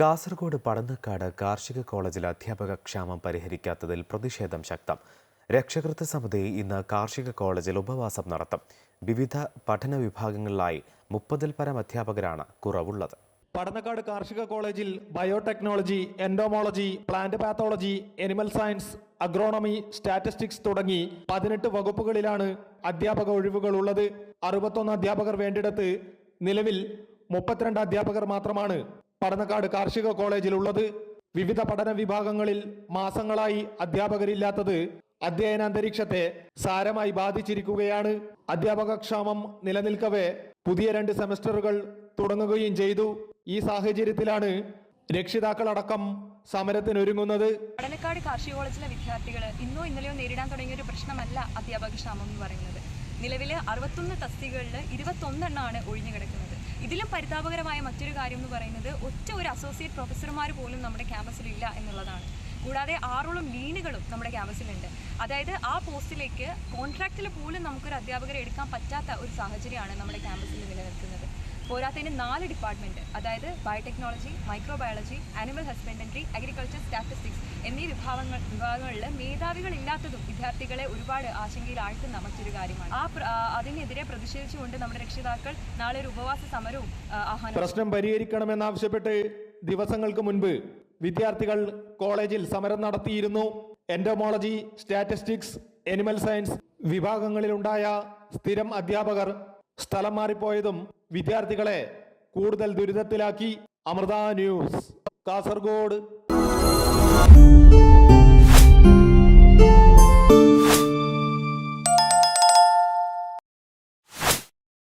കാസർഗോഡ് പടന്നക്കാട് കാർഷിക കോളേജിൽ അധ്യാപക ക്ഷാമം പരിഹരിക്കാത്തതിൽ പ്രതിഷേധം ശക്തം. രക്ഷകർത്ത സമിതി ഇന്ന് കാർഷിക കോളേജിൽ ഉപവാസം നടത്തും. വിവിധ പഠന വിഭാഗങ്ങളിലായി മുപ്പതിൽ പരം അധ്യാപകരാണ് കുറവുള്ളത്. പടന്നക്കാട് കാർഷിക കോളേജിൽ biotechnology entomology plant pathology animal science agronomy statistics തുടങ്ങി പതിനെട്ട് വകുപ്പുകളിലാണ് അധ്യാപക ഒഴിവുകൾ ഉള്ളത്. അറുപത്തൊന്ന് അധ്യാപകർ വേണ്ടിടത്ത് നിലവിൽ മുപ്പത്തിരണ്ട് അധ്യാപകർ മാത്രമാണ് പടന്നക്കാട് കാർഷിക കോളേജിലുള്ളത് വിവിധ പഠന വിഭാഗങ്ങളിൽ മാസങ്ങളായി അധ്യാപകരില്ലാത്തത് അധ്യയന അന്തരീക്ഷത്തെ സാരമായി ബാധിച്ചിരിക്കുകയാണ്. അധ്യാപക ക്ഷാമം നിലനിൽക്കവേ പുതിയ രണ്ട് സെമസ്റ്ററുകൾ തുടങ്ങുകയും ചെയ്തു. ഈ സാഹചര്യത്തിലാണ് രക്ഷിതാക്കളടക്കം സമരത്തിനൊരുങ്ങുന്നത്. പടനക്കാട് കാർഷിക കോളേജിലെ വിദ്യാർത്ഥികൾ ഇന്നോ ഇന്നലെയോ നേരിടാൻ തുടങ്ങിയ ഒരു പ്രശ്നമല്ല അധ്യാപക ക്ഷാമം എന്ന് പറയുന്നത്. നിലവിലെ അറുപത്തൊന്ന് തസ്തികകളിൽ ഇരുപത്തൊന്നെണ്ണമാണ് ഒഴിഞ്ഞു കിടക്കുന്നത് ഇതിലും പരിതാപകരമായ മറ്റൊരു കാര്യം എന്ന് പറയുന്നത് ഒറ്റ ഒരു അസോസിയേറ്റ് പ്രൊഫസർമാർ പോലും നമ്മുടെ ക്യാമ്പസിലില്ല എന്നുള്ളതാണ്. കൂടാതെ ആറോളം ലീനുകളും നമ്മുടെ ക്യാമ്പസിലുണ്ട് അതായത് ആ പോസ്റ്റിലേക്ക് കോൺട്രാക്റ്റിൽ പോലും നമുക്കൊരു അധ്യാപകരെ എടുക്കാൻ പറ്റാത്ത ഒരു സാഹചര്യമാണ് നമ്മുടെ ക്യാമ്പസിൽ നിലനിൽക്കുന്നത്. പോരാത്തതിന് നാല് ഡിപ്പാർട്ട്മെന്റ് അതായത് biotechnology microbiology animal husbandry agriculture statistics എന്നീ വിഭാഗങ്ങൾ വിഭാഗങ്ങളിൽ മേധാവികളില്ലാത്തതും വിദ്യാർത്ഥികളെ ഒരുപാട് ആശങ്കയിൽ ആഴ്ത്തുന്ന മറ്റൊരു കാര്യമാണ്. ആ അതിനെതിരെ പ്രതിഷേധിച്ചുകൊണ്ട് നമ്മുടെ രക്ഷിതാക്കൾ നാളെ ഒരു ഉപവാസ സമരവും ആഹ്വാനം പ്രശ്നം പരിഹരിക്കണമെന്നാവശ്യപ്പെട്ട് ദിവസങ്ങൾക്ക് മുൻപ് വിദ്യാർത്ഥികൾ കോളേജിൽ സമരം നടത്തിയിരുന്നു. എൻഡോമോളജി സ്റ്റാറ്റിസ്റ്റിക്സ് എനിമൽ സയൻസ് വിഭാഗങ്ങളിലുണ്ടായ സ്ഥിരം അധ്യാപകർ സ്ഥലം മാറിപ്പോയതും വിദ്യാർത്ഥികളെ കൂടുതൽ ദുരിതത്തിലാക്കി. അമൃത ന്യൂസ് കാസർഗോഡ്.